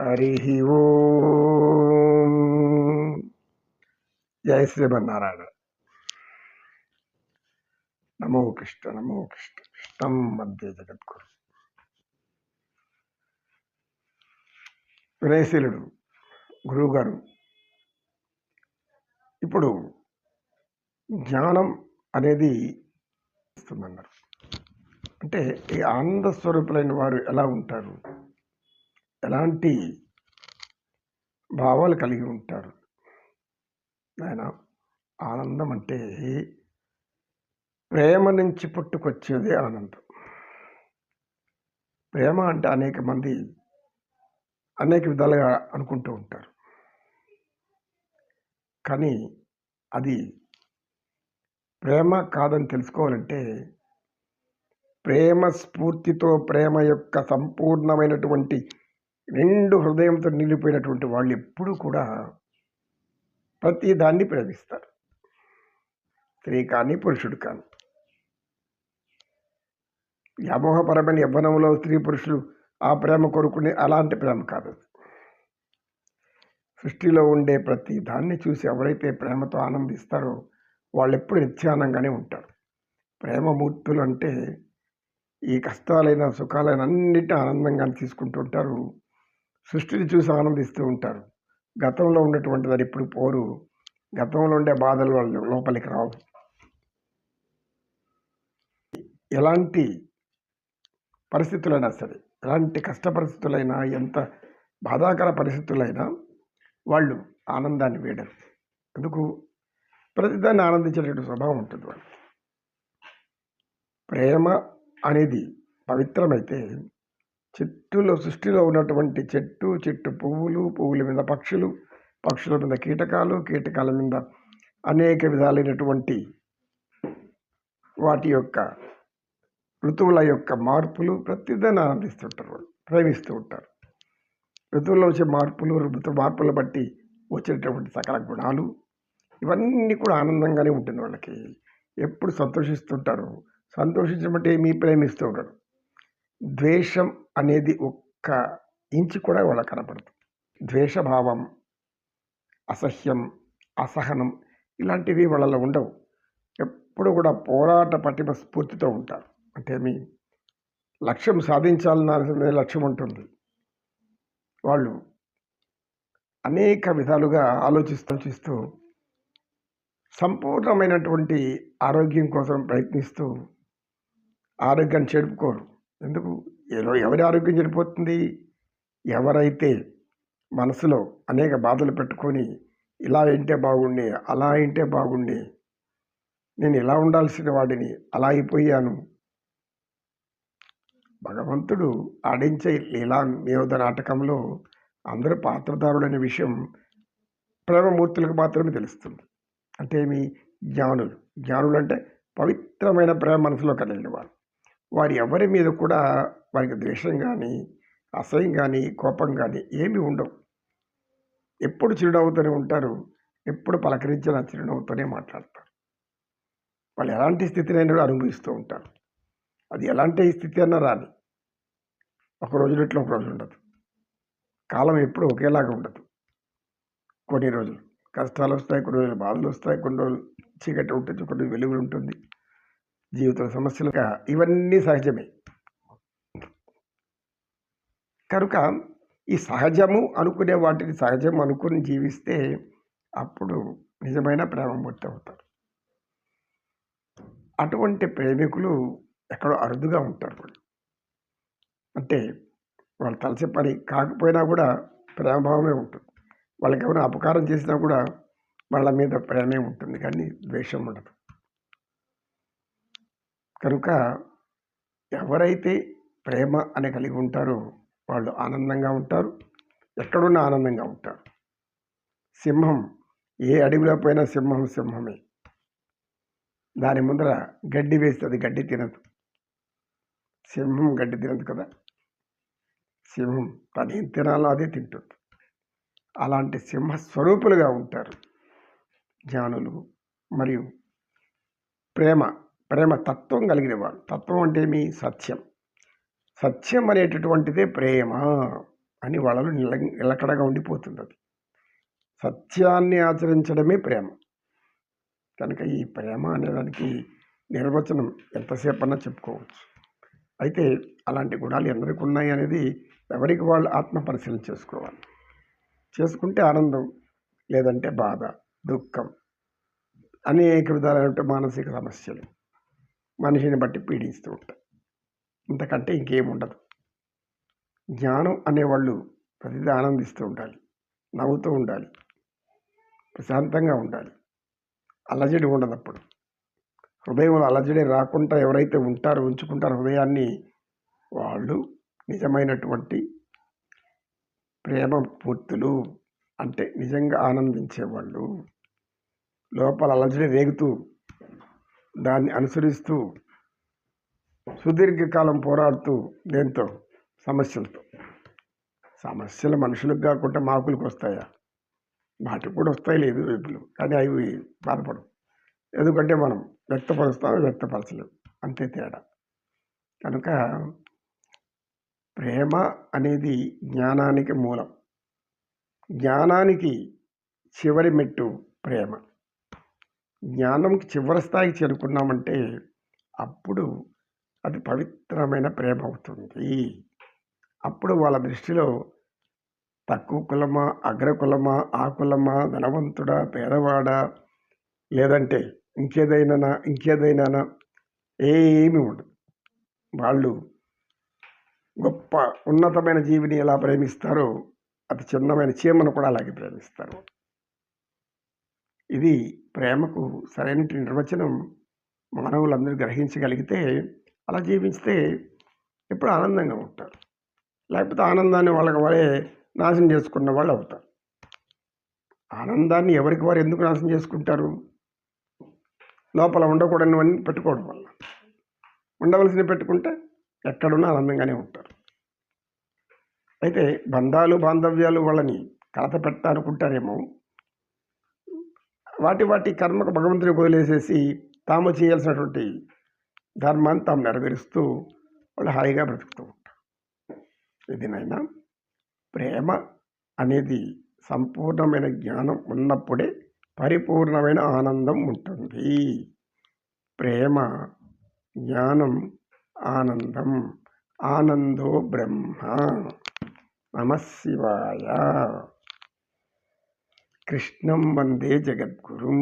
హరి ఓం. జయ శ్రీమన్నారాయణ. నమో కృష్ణ నమో కృష్ణ కృష్ణం మధ్య జగద్గురు. వినయశీలుడు గురువు గారు ఇప్పుడు జ్ఞానం అనేది ఇస్తుందన్నారు. అంటే ఈ ఆనంద స్వరూపులైన వారు ఎలా ఉంటారు? ఎలాంటి భావాలు కలిగి ఉంటారు. ఆయన ఆనందం అంటే ప్రేమ నుంచి పుట్టుకొచ్చేది ఆనందం. ప్రేమ అంటే అనేక మంది అనేక విధాలుగా అనుకుంటూ ఉంటారు. కానీ అది ప్రేమ కాదని తెలుసుకోవాలంటే ప్రేమ స్ఫూర్తితో ప్రేమ యొక్క సంపూర్ణమైనటువంటి రెండు హృదయంతో నిలిపోయినటువంటి వాళ్ళు ఎప్పుడూ కూడా ప్రతి దాన్ని ప్రేమిస్తారు. స్త్రీ కానీ పురుషుడు కానీ. వ్యామోహపరమైన యవ్వనంలో స్త్రీ పురుషులు ఆ ప్రేమ కొరుకునే అలాంటి ప్రేమ కాదు. సృష్టిలో ఉండే ప్రతి దాన్ని చూసి ఎవరైతే ప్రేమతో ఆనందిస్తారో వాళ్ళు ఎప్పుడు నిత్యానంగానే ఉంటారు. ప్రేమమూర్తులు అంటే ఈ కష్టాలైన సుఖాలైన అన్నిటి ఆనందంగా తీసుకుంటూ ఉంటారు. సృష్టిని చూసి ఆనందిస్తూ ఉంటారు. గతంలో ఉన్నటువంటి దాన్ని ఇప్పుడు పోరు. గతంలో ఉండే బాధలు వాళ్ళు లోపలికి రావు. ఎలాంటి పరిస్థితులైనా సరే ఎలాంటి కష్ట పరిస్థితులైనా ఎంత బాధాకర పరిస్థితులైనా వాళ్ళు ఆనందాన్ని వేయడం ఎందుకు ప్రతిదాన్ని ఆనందించేటటువంటి స్వభావం ఉంటుంది వాళ్ళకి. ప్రేమ అనేది పవిత్రమైతే చెట్టులో సృష్టిలో ఉన్నటువంటి చెట్టు చెట్టు పువ్వులు పువ్వుల మీద పక్షులు పక్షుల మీద కీటకాలు కీటకాల మీద అనేక విధాలైనటువంటి వాటి యొక్క ఋతువుల యొక్క మార్పులు ప్రతిదాన్ని ఆనందిస్తుంటారు వాళ్ళు ప్రేమిస్తూ ఉంటారు. ఋతువుల్లో వచ్చే మార్పులు ఋతు మార్పులు బట్టి వచ్చేటటువంటి సకల గుణాలు ఇవన్నీ కూడా ఆనందంగానే ఉంటుంది వాళ్ళకి. ఎప్పుడు సంతోషిస్తుంటారు సంతోషించబట్టి ఏమీ ప్రేమిస్తూ ఉంటారు ద్వేషం అనేది ఒక్క ఇంచు కూడా వాళ్ళకి కనపడదు. ద్వేషభావం అసహ్యం అసహనం ఇలాంటివి వాళ్ళలో ఉండవు. ఎప్పుడు కూడా పోరాట పటిమ స్ఫూర్తితో ఉంటారు. అంటే మీ లక్ష్యం సాధించాలన్న లక్ష్యం ఉంటుంది. వాళ్ళు అనేక విధాలుగా ఆలోచిస్తూ ఆలోచిస్తూ సంపూర్ణమైనటువంటి ఆరోగ్యం కోసం ప్రయత్నిస్తూ ఆరోగ్యాన్ని చెడుపుకోరు ఎందుకు? ఎవరి ఆరోగ్యం చెడిపోతుంది. ఎవరైతే మనసులో అనేక బాధలు పెట్టుకొని ఇలా వింటే బాగుండే అలా వింటే బాగుండే నేను ఇలా ఉండాల్సిన వాడిని అలా అయిపోయాను. భగవంతుడు ఆడించే లీలా నియోధ నాటకంలో అందరూ పాత్రధారులనే విషయం ప్రేమమూర్తులకు మాత్రమే తెలుస్తుంది. అంటే ఏమి? జ్ఞానులు. జ్ఞానులు అంటే పవిత్రమైన ప్రేమ మనసులో కలిగిన వారు వారు ఎవరి మీద కూడా వారికి ద్వేషం కానీ అసహ్యం కానీ కోపం కానీ ఏమీ ఉండవు. ఎప్పుడు చిరునవ్వుతూనే ఉంటారు ఎప్పుడు పలకరించిన చిరునవ్వుతోనే మాట్లాడతారు. వాళ్ళు ఎలాంటి స్థితినైనా కూడా అనుభవిస్తూ ఉంటారు. అది ఎలాంటి స్థితి అన్నా రాని ఒక రోజులు ఇట్లా ఒక రోజు ఉండదు. కాలం ఎప్పుడు ఒకేలాగా ఉండదు. కొన్ని రోజులు కష్టాలు వస్తాయి కొన్ని రోజులు బాధలు వస్తాయి కొన్ని రోజులు చీకటి ఉంటుంది కొన్ని వెలుగులు ఉంటుంది. జీవితంలో సమస్యలు ఇవన్నీ సహజమే. కనుక ఈ సహజము అనుకునే వాటిని సహజం అనుకుని జీవిస్తే అప్పుడు నిజమైన ప్రేమమూర్తి అవుతారు. అటువంటి ప్రేమికులు ఎక్కడో అరుదుగా ఉంటారు వాళ్ళు. అంటే వాళ్ళు తలసే పని కాకపోయినా కూడా ప్రేమభావమే ఉంటుంది. వాళ్ళకి ఏమైనా అపకారం చేసినా కూడా వాళ్ళ మీద ప్రేమే ఉంటుంది కానీ ద్వేషం ఉండదు. కనుక ఎవరైతే ప్రేమ అని కలిగి ఉంటారో వాళ్ళు ఆనందంగా ఉంటారు. ఎక్కడున్నా ఆనందంగా ఉంటారు. సింహం ఏ అడవిలో పోయినా సింహం సింహమే. దాని ముందర గడ్డి వేస్తే అది గడ్డి తినదు. సింహం గడ్డి తినదు కదా. సింహం తను ఏం తినాలో అదే తింటుంది. అలాంటి సింహ స్వరూపులుగా ఉంటారు జ్ఞానులు మరియు ప్రేమ ప్రేమ తత్వం కలిగిన వారు తత్వం అంటే మీ సత్యం. సత్యం అనేటటువంటిదే ప్రేమ అని వాళ్ళలో నిల నిలకడగా ఉండిపోతుంది అది సత్యాన్ని ఆచరించడమే ప్రేమ. కనుక ఈ ప్రేమ అనేదానికి నిర్వచనం ఎంతసేపు అన్నా చెప్పుకోవచ్చు. అయితే అలాంటి గుణాలు ఎందరికి ఉన్నాయి అనేది ఎవరికి వాళ్ళు ఆత్మ పరిశీలన చేసుకోవాలి. చేసుకుంటే ఆనందం లేదంటే బాధ దుఃఖం అనేక విధాలైన మానసిక సమస్యలు మనిషిని బట్టి పీడిస్తూ ఉంటాయి. ఇంతకంటే ఇంకేం ఉండదు జ్ఞానం అనేవాళ్ళు ప్రతిదీ ఆనందిస్తూ ఉండాలి నవ్వుతూ ఉండాలి ప్రశాంతంగా ఉండాలి. అలజడి ఉండదు అప్పుడు హృదయంలో అలజడి రాకుండా ఎవరైతే ఉంటారో ఉంచుకుంటారో హృదయాన్ని వాళ్ళు నిజమైనటువంటి ప్రేమ పూర్తులు అంటే నిజంగా ఆనందించేవాళ్ళు. లోపల అలజడి రేగుతూ దాన్ని అనుసరిస్తూ సుదీర్ఘకాలం పోరాడుతూ దేంతో? సమస్యలతో. సమస్యలు మనుషులకు కాకుండా మాకులకు వస్తాయా? వాటికి కూడా వస్తాయి లేదు వైపులు కానీ అవి బాధపడవు. ఎందుకంటే మనం వ్యక్తపరుస్తాం వ్యక్తపరచలేము. అంతే తేడా. కనుక ప్రేమ అనేది జ్ఞానానికి మూలం. జ్ఞానానికి చివరి మెట్టు ప్రేమ. జ్ఞానంకి చివరి స్థాయికి చేరుకున్నామంటే అప్పుడు అది పవిత్రమైన ప్రేమ అవుతుంది. అప్పుడు వాళ్ళ దృష్టిలో తక్కువ కులమా అగ్ర కులమా ఆ కులమా ధనవంతుడా పేదవాడా లేదంటే ఇంకేదైనా ఇంకేదైనా ఏమి ఉండదు. వాళ్ళు గొప్ప ఉన్నతమైన జీవిని ఎలా ప్రేమిస్తారో అతి చిన్నమైన చీమను కూడా అలాగే ప్రేమిస్తారు. ఇది ప్రేమకు సరైన నిర్వచనం మానవులందరూ గ్రహించగలిగితే అలా జీవిస్తే ఎప్పుడు ఆనందంగా ఉంటారు. లేకపోతే ఆనందాన్ని వాళ్ళకి వాళ్ళే నాశనం చేసుకున్న వాళ్ళు అవుతారు. ఆనందాన్ని ఎవరికి వారు ఎందుకు నాశనం చేసుకుంటారు? లోపల ఉండకూడనివన్నీ పెట్టుకోవడం వల్ల. ఉండవలసినవి పెట్టుకుంటే ఎక్కడున్నా ఆనందంగానే ఉంటారు. అయితే బంధాలు బాంధవ్యాలు వాళ్ళని కలత పెట్టాలనుకుంటారేమో వాటి వాటి కర్మకు భగవంతుని వదిలేసేసి తాము చేయాల్సినటువంటి ధర్మాన్ని తాము నెరవేరుస్తూ వాళ్ళు హాయిగా బ్రతుకుతూ ఉంటారు. ఇదినైనా ప్రేమ అనేది సంపూర్ణమైన జ్ఞానం ఉన్నప్పుడే పరిపూర్ణమైన ఆనందం ఉంటుంది. ప్రేమ జ్ఞానం ఆనందం ఆనందో బ్రహ్మ. నమశివాయ కృష్ణం వందే జగద్గురుం.